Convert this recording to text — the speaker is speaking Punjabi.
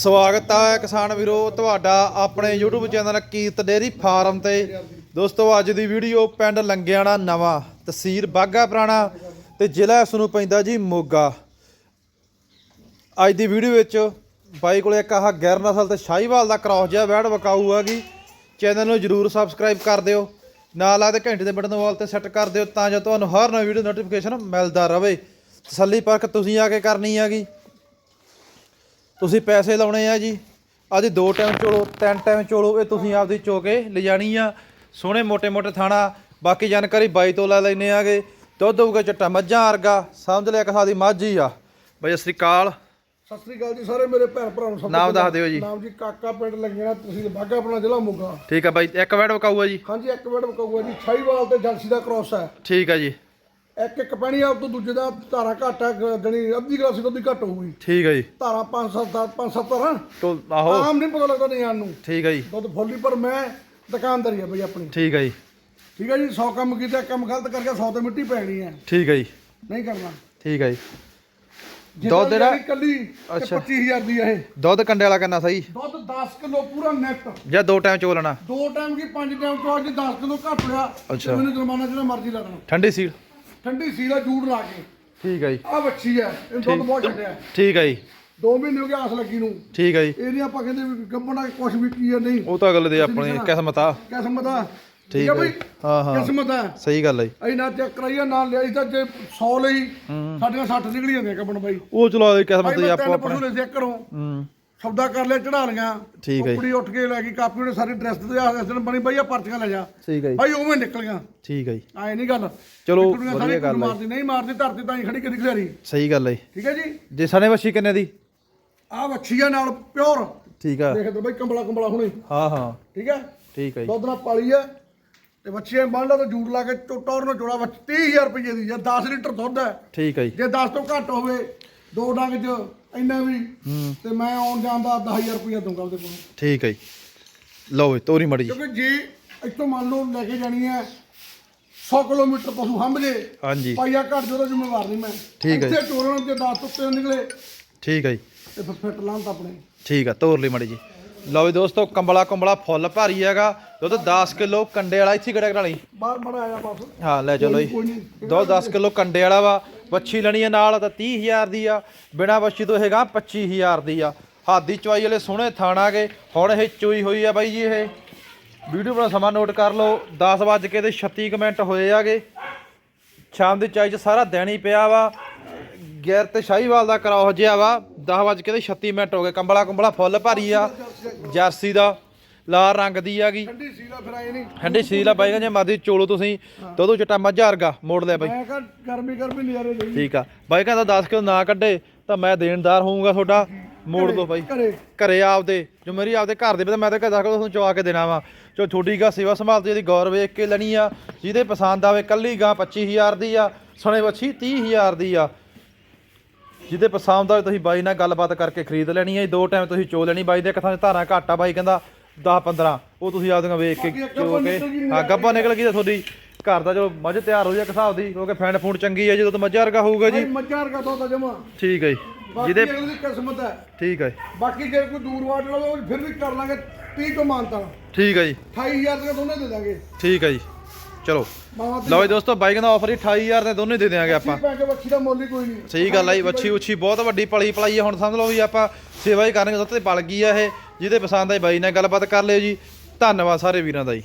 ਸਵਾਗਤ ਹੈ ਕਿਸਾਨ ਵੀਰੋ, ਤੁਹਾਡਾ ਆਪਣੇ YouTube channel Kirat dairy farm ਤੇ। ਦੋਸਤੋ, ਅੱਜ ਦੀ ਵੀਡੀਓ ਪਿੰਡ ਲੰਗਿਆਣਾ ਨਵਾਂ, ਤਹਿਸੀਲ ਬਾਗਾ ਪੁਰਾਣਾ ਤੇ ਜ਼ਿਲ੍ਹਾ ਇਸ ਨੂੰ ਪੈਂਦਾ ਜੀ ਮੋਗਾ। ਅੱਜ ਦੀ ਵੀਡੀਓ ਵਿੱਚ ਬਾਈ ਕੋਲੇ ਇੱਕ ਆਹ ਗੈਰ ਨਸਲ ਤੇ ਸ਼ਾਹੀਵਾਲ ਦਾ ਕ੍ਰਾਸ ਜਿਹਾ ਬੈੜ ਵਕਾਊ ਹੈਗੀ ਚੈਨਲ ਨੂੰ ਜਰੂਰ ਸਬਸਕ੍ਰਾਈਬ ਕਰ ਦਿਓ, ਨਾਲ ਆ ਆਦੇ ਘੰਟੇ ਦੇ ਬਟਨ ਵਾਲ ਤੇ ਸੈੱਟ ਕਰ ਦਿਓ ਤਾਂ ਜੋ ਤੁਹਾਨੂੰ ਹਰ ਨਵੀਂ ਵੀਡੀਓ ਨੋਟੀਫਿਕੇਸ਼ਨ ਮਿਲਦਾ ਰਹੇ। ਤਸੱਲੀ ਪਰਖ ਤੁਸੀਂ ਆ ਕੇ ਕਰਨੀ ਹੈਗੀ ਤੁਸੀਂ ਪੈਸੇ ਲਾਉਣੇ ਆ ਜੀ। ਆਦੀ ਦੋ ਟਾਈਮ ਚੋਲੋ ਤਿੰਨ ਟਾਈਮ ਚੋਲੋ ਇਹ ਤੁਸੀਂ ਆਪਦੀ ਚੋ ਕੇ ਲਿਜਾਣੀ ਆ। ਸੋਹਣੇ ਮੋਟੇ ਮੋਟੇ ਥਾਣਾ ਬਾਕੀ ਜਾਣਕਾਰੀ ਬਾਈ ਤੋਂ ਲੈ ਲੈਨੇ ਆਗੇ। ਦੁੱਧ ਉਗਾ ਚਟਾ ਮੱਝਾਂ ਵਰਗਾ ਸਮਝ ਲਿਆ ਕਿ ਸਾਡੀ ਮੱਝ ਹੀ ਆ। ਬਈ ਸਤਿ ਸ੍ਰੀ ਅਕਾਲ। ਸਤਿ ਸ੍ਰੀ ਅਕਾਲ ਜੀ ਸਾਰੇ ਮੇਰੇ ਭੈਣ ਭਰਾ ਨੂੰ ਨਾਮ ਦੱਸ ਦਿਓ ਜੀ। ਨਾਮ ਜੀ ਕਾਕਾ ਪਿੰਡ ਲੱਗਣਾ ਤੁਸੀਂ ਬਾਗਾ ਆਪਣਾ ਜ਼ਿਲ੍ਹਾ ਮੋਗਾ। ਠੀਕ ਆ ਬਾਈ ਇੱਕ ਵੈਡ ਬਕਾਊ ਜੀ। ਹਾਂਜੀ ਇੱਕ ਵੈਡ ਬਕਾਊ ਜੀ ਛਾਈਵਾਲ ਤੇ ਜਲਸੀ ਦਾ ਕ੍ਰੋਸ ਹੈ। ਠੀਕ ਆ ਜੀ। ਇੱਕ ਇੱਕ ਪੈਣੀ ਆ ਤੋਂ ਦੂਜੇ ਦਾ ਧਾਰਾ ਘੱਟ ਹੈ ਗ- ਜਣੀ ਅੱਧੀ ਗਲਾਸੀ ਤੋਂ ਵੀ ਘੱਟ ਹੋਊਗੀ। ਠੀਕ ਆ ਜੀ। ਧਾਰਾ 5 7 5 7 ਧਾਰਾਂ ਤੋ ਆਹੋ। ਆਮ ਨਹੀਂ ਪਤਾ ਲੱਗਦਾ ਨਿਆਣ ਨੂੰ। ਠੀਕ ਆ ਜੀ। ਦੁੱਧ ਫੁੱਲੀ ਪਰ ਮੈਂ ਦੁਕਾਨਦਾਰੀ ਆ ਬਈ ਆਪਣੀ। ਠੀਕ ਆ ਜੀ। ਠੀਕ ਹੈ ਜੀ 100 ਕੰਮ ਕੀਤਾ ਕੰਮ ਗਲਤ ਕਰਕੇ 100 ਤੇ ਮਿੱਟੀ ਪੈਣੀ ਹੈ ਠੀਕ ਆ ਜੀ। ਨਹੀਂ ਕਰਨਾ। ਠੀਕ ਆ ਜੀ। ਦੁੱਧ ਜਿਹੜੀ ਕੱਲੀ ਤੇ ਅੱਛਾ। 25000 ਦੀ ਹੈ ਇਹ। ਦੁੱਧ ਕੰਡੇ ਵਾਲਾ ਕਿੰਨਾ ਸਹੀ? ਦੁੱਧ 10 ਕਿਲੋ ਪੂਰਾ ਨੈਟ ਜਾਂ ਦੋ ਟਾਈਮ ਚੋਲਣਾ ਦੋ ਟਾਈਮ ਕੀ ਪੰਜ ਟਾਈਮ ਤੋਂ ਅੱਜ 10 ਕਿਲੋ ਘੱਟ ਹੋਇਆ। ਮੈਨੂੰ ਜੁਰਮਾਨਾ ਜਿਹੜਾ ਮਰਜ਼ੀ ਲੱਗਣਾ ਠੰਡੀ ਸੀਲ। ਠੰਡੀ ਸੀਲਾ ਜੂੜ ਲਾ ਕੇ। ਠੀਕ ਆ ਜੀ। ਆ ਬੱਚੀ ਹੈ ਇਹ ਦੁੱਧ ਬਹੁਤ ਛੱਡਿਆ ਠੀਕ ਆ ਜੀ। ਦੋ ਮਹੀਨੇ ਹੋ ਗਏ ਆਸ ਲੱਗੀ ਨੂੰ। ਠੀਕ ਆ ਜੀ। ਇਹ ਨਹੀਂ ਆਪਾਂ ਕਹਿੰਦੇ ਵੀ ਗੱਬਣਾ ਕੁਝ ਵੀ ਕੀ ਹੈ ਨਹੀਂ। ਉਹ ਤਾਂ ਗੱਲ ਦੇ ਆਪਣੀ ਕਿਸਮਤ ਆ। ਕਿਸਮਤ ਆ। ਠੀਕ ਹੈ ਹੈ। ਬਈ ਹਾਂ, ਹਾਂ। ਕਿਸਮਤ ਆ। ਸਹੀ ਗੱਲ ਆ ਜੀ। ਅਸੀਂ ਨਾ ਚੈੱਕ ਕਰਾਈਆ ਨਾ ਲਿਆਈ ਤਾਂ ਜੇ 100 ਲਈ ਸਾਡੀਆਂ 60 ਨਿਕਲੀ ਜਾਂਦੀਆਂ ਗੱਬਣ ਬਾਈ। ਉਹ ਚਲੋ ਕਿਸਮਤ ਮੈਂ ਆਪੋ ਆਪਣੇ। ਪਸ਼ੂ ਲੈ ਚੈੱਕ ਕਰੋ। ਹੂੰ। ਸੌਦਾ ਕਰ ਲਿਆ ਚੜਾ ਲੀਆਂ ਠੀਕ ਹੈ ਜੀ। ਕੁੜੀ ਉੱਠ ਕੇ ਲੈ ਗਈ ਕਾਪੀ ਉਹਨੇ ਸਾਰੀ ਡਰੈਸ ਤੇ ਆ ਦਿਨ ਬਣੀ ਬਈ ਆ ਪਰਚੀਆਂ ਲੈ ਜਾ। ਠੀਕ ਹੈ ਜੀ। ਭਾਈ ਉਵੇਂ ਨਿਕਲ ਗਿਆ ਠੀਕ ਹੈ ਜੀ। ਆਏ ਨਹੀਂ ਗੱਲ। ਚਲੋ ਵਧੀਆ ਗੱਲ ਮਾਰਦੀ ਨਹੀਂ ਮਾਰਦੀ ਧਰਤੀ ਤਾਂ ਹੀ ਖੜੀ ਕਦੀ ਖਿਲਾਰੀ। ਸਹੀ ਗੱਲ ਹੈ ਜੀ। ਠੀਕ ਹੈ ਜੀ? ਜੇ ਸਣੇ ਵੱਛੀ ਕਿੰਨੇ ਦੀ? ਆ ਵੱਛੀਆ ਨਾਲ ਪਿਓਰ। ਠੀਕ ਆ। ਦੇਖ ਬਈ ਕੰਬਲਾ ਕੰਬਲਾ ਹੁਣੇ। ਹਾਂ ਹਾਂ। ਠੀਕ ਹੈ? ਠੀਕ ਹੈ ਜੀ। ਦੁੱਧ ਨਾਲ ਪਾਲੀ ਹੈ ਤੇ ਵੱਛੀਆਂ ਬੰਨ ਲਾ ਤਾਂ ਜੂੜ ਲਾ ਕੇ ਟੋ- ਟੌਰ ਨਾਲ ਜੋੜਾ ਵੱਛ 30000 ਰੁਪਏ ਦੀ ਜਾਂ 10 ਲੀਟਰ ਦੁੱਧ ਹੈ। ਠੀਕ ਹੈ ਜੀ। ਜੇ 10 ਤੋਂ ਘੱਟ ਹੋਵੇ ਦੋ ਡੰਗ ਚ ਇੰਨਾ ਵੀ। ਤੇ ਮੈਂ ਆਉਣ ਜਾਣ ਦਾ 10000 ਰੁਪਏ ਦੂੰਗਾ ਉਹਦੇ ਕੋਲ। ਠੀਕ ਹੈ ਜੀ। ਲਓ ਜੀ ਤੋਰੀ ਮੜੀ ਕਿਉਂਕਿ ਜੇ ਇੱਥੋਂ ਮੰਨ ਲਓ ਲੈ ਕੇ ਜਾਣੀ ਹੈ 100 ਕਿਲੋਮੀਟਰ ਪਸ਼ੂ ਹੰਭ ਜੇ ਹਾਂਜੀ। ਪਾਈਆ ਘੱਟ ਜੋ ਤਾਂ ਜ਼ਿੰਮੇਵਾਰ ਨਹੀਂ ਮੈਂ। ਠੀਕ ਹੈ ਜੀ। ਇੱਥੇ ਟੋਰਨ ਜੇ 10 ਤੋਂ ਉੱਤੇ ਨਿਕਲੇ ਠੀਕ ਹੈ ਜੀ। ਤੇ ਫਿਰ ਫਿੱਟ ਲਾਂ ਤਾਂ ਆਪਣੇ। ਠੀਕ ਆ ਤੋਰ ਲਈ ਮੜੀ ਜੀ। ਲਓ ਜੀ ਦੋਸਤੋ ਕੰਬਲਾ ਕੰਬਲਾ ਫੁੱਲ ਭਾਰੀ ਹੈਗਾ। ਦੁੱਧ 10 ਕਿਲੋ ਕੰਡੇ ਵਾਲਾ ਇੱਥੇ ਗੜਕ ਵਾਲੀ ਬਾਹਰ ਬੜਾ ਆਇਆ ਬਸ। ਹਾਂ ਲੈ ਚਲੋ ਕੋਈ ਜੀ ਨਹੀਂ। ਦੁੱਧ 10 ਕਿਲੋ ਕੰਡੇ ਵਾਲਾ ਵਾ। ਵੱਛੀ ਲੈਣੀ ਹੈ ਨਾਲ ਤਾਂ 30000 ਦੀ ਆ। ਬਿਨਾ ਵੱਛੀ ਤੋਂ ਹੈਗਾ 25000 ਦੀ ਆ। ਹਾਦੀ ਚਵਾਈ ਵਾਲੇ ਸੋਹਣੇ ਥਾਣਾ ਥਾਣਾਗੇ ਹੁਣ ਇਹ ਚੋਈ ਹੋਈ ਆ ਬਾਈ ਜੀ ਇਹ। ਵੀਡੀਓ ਬਣਾ ਸਮਾਂ ਨੋਟ ਕਰ ਲਓ। 10 ਵੱਜ ਕੇ ਤੇ 36 ਮਿੰਟ ਹੋਏ ਆਗੇ। ਸ਼ਾਮ ਦੀ ਚਾਈ ਚ ਸਾਰਾ ਦਿਨ ਹੀ ਪਿਆ ਵਾ। ਗੈਰ ਤੇ ਸ਼ਾਹੀਵਾਲ ਦਾ ਕਰਾਓ ਜਿਆ ਵਾ। 10 ਵੱਜ ਕੇ ਤੇ 36 ਮਿੰਟ ਹੋ ਗਏ। ਕੰਬਲਾ ਕੰਬਲਾ ਫੁੱਲ ਭਾਰੀ ਆ। ਜਰਸੀ ਦਾ। ਲਾਲ ਰੰਗ ਦੀ ਆਗੀ ਠੰਡੀ ਸੀਲਾ ਫਿਰ ਆਏ ਨਹੀਂ। ਠੰਡੀ ਸੀਲ ਆ ਬਾਈ ਜੇ ਮਰਦੀ ਚੋਲੋ ਤੁਸੀਂ। ਦੁੱਧ ਚਟਾ ਮੱਝਾ ਵਰਗਾ ਮੋੜ ਲਿਆ ਬਾਈ। ਮੈਂ ਕਿਹਾ ਗਰਮੀ ਗਰਮੀ ਨਜ਼ਾਰੇ ਲਈ। ਠੀਕ ਆ। ਬਾਈ ਕਹਿੰਦਾ 10 ਕਿਲੋ ਨਾ ਕੱਢੇ ਤਾਂ ਮੈਂ ਦੇਣਦਾਰ ਹੋਊਂਗਾ ਤੁਹਾਡਾ। ਮੋੜ ਦੋ ਬਾਈ। ਘਰੇ। ਆਪਦੇ ਜੋ ਮੇਰੀ ਆਪਦੇ ਘਰ ਦੇ ਤਾਂ ਮੈਂ ਤਾਂ ਘਰ ਤੁਹਾਨੂੰ ਚਵਾ ਕੇ ਦੇਣਾ ਵਾ। ਜੋ ਤੁਹਾਡੀ ਗਾ ਸੇਵਾ ਸੰਭਾਲਦੀ ਇਹਦੀ ਗੌਰ ਵੇਖ ਕੇ ਲੈਣੀ ਆ ਜਿਹਦੇ ਪਸੰਦ ਆਵੇ ਕੱਲੀ ਗਾਂ 25000 ਦੀ ਆ ਸੁਣੇ ਵੱਛੀ 30000 ਦੀ ਆ। ਜਿਹਦੇ ਪਸੰਦ ਆਵੇ ਤੁਸੀਂ ਬਾਈ ਨਾਲ ਗੱਲਬਾਤ ਕਰਕੇ ਖਰੀਦ ਲੈਣੀ ਹੈ ਦੋ ਟਾਈਮ ਤੁਸੀਂ ਚੋ ਲੈਣੀ ਬਾਈ ਦੇ ਕਥਾਂ ਧਾਰਾਂ ਘੱਟ ਆ ਬਾਈ ਕਹਿੰਦਾ। 10 15 ਉਹ ਤੁਸੀਂ ਆਪਦੀਆਂ ਵੇਖ ਕੇ ਚੋ ਕੇ ਹਾਂ ਗੱਬਾ ਨਿਕਲ ਗਈ ਤਾਂ ਤੁਹਾਡੀ ਘਰ ਦਾ ਜੋ ਮੱਝ ਤਿਆਰ ਹੋ ਜਾ ਹਿਸਾਬ ਦੀ ਕਿਉਂਕਿ ਫੈਂਡ ਫੂਡ ਚੰਗੀ ਹੈ ਜਦੋਂ ਤਾਂ ਮੱਝਾਂ ਵਰਗਾ ਹੋਊਗਾ ਜੀ। ਮੱਝਾਂ ਰਗਾ ਤੋਂ ਜਮਾ। ਠੀਕ ਹੈ ਜੀ। ਜਿਹਦੇ ਦੀ ਕਿਸਮਤ ਹੈ ਠੀਕ ਹੈ ਬਾਕੀ ਜੇ ਕੋਈ ਦੂਰ ਵਾਟ ਲਵੇ ਫਿਰ ਵੀ ਕਰ ਲਾਂਗੇ 30 ਤੋਂ ਮਾਨਤਾ। ਠੀਕ ਹੈ ਜੀ। 28000 ਦੇ ਦੋਨੇ ਦੇ ਦਾਂਗੇ। ਠੀਕ ਹੈ ਜੀ। ਚਲੋ। ਲਓ ਜੀ ਦੋਸਤੋ ਬਾਈਕ ਦਾ ਆਫਰ ਹੀ 28000 ਦੇ ਦੋਨੇ ਦੇ ਦਿਆਂਗੇ ਆਪਾਂ। ਪੈ ਕੇ ਵੱਛੀ ਦਾ ਮੁੱਲ ਹੀ ਕੋਈ ਨਹੀਂ। ਸਹੀ ਗੱਲ ਆ ਜੀ ਵੱਛੀ ਉੱਛੀ ਬਹੁਤ ਵੱਡੀ ਪਲੀ ਪਲਾਈ ਆ ਹੁਣ ਸਮਝ ਲਓ ਵੀ ਆਪਾਂ ਸੇਵਾ ਹੀ ਕਰਨਗੇ ਦੁੱਧ ਤੇ ਪਲ ਗਈ ਆ ਇਹ ਜਿਹਦੇ ਪਸੰਦ ਆਈ ਬਾਈ ਨਾਲ ਗੱਲਬਾਤ ਕਰ ਲਿਓ ਜੀ। ਧੰਨਵਾਦ ਸਾਰੇ ਵੀਰਾਂ ਦਾ ਜੀ।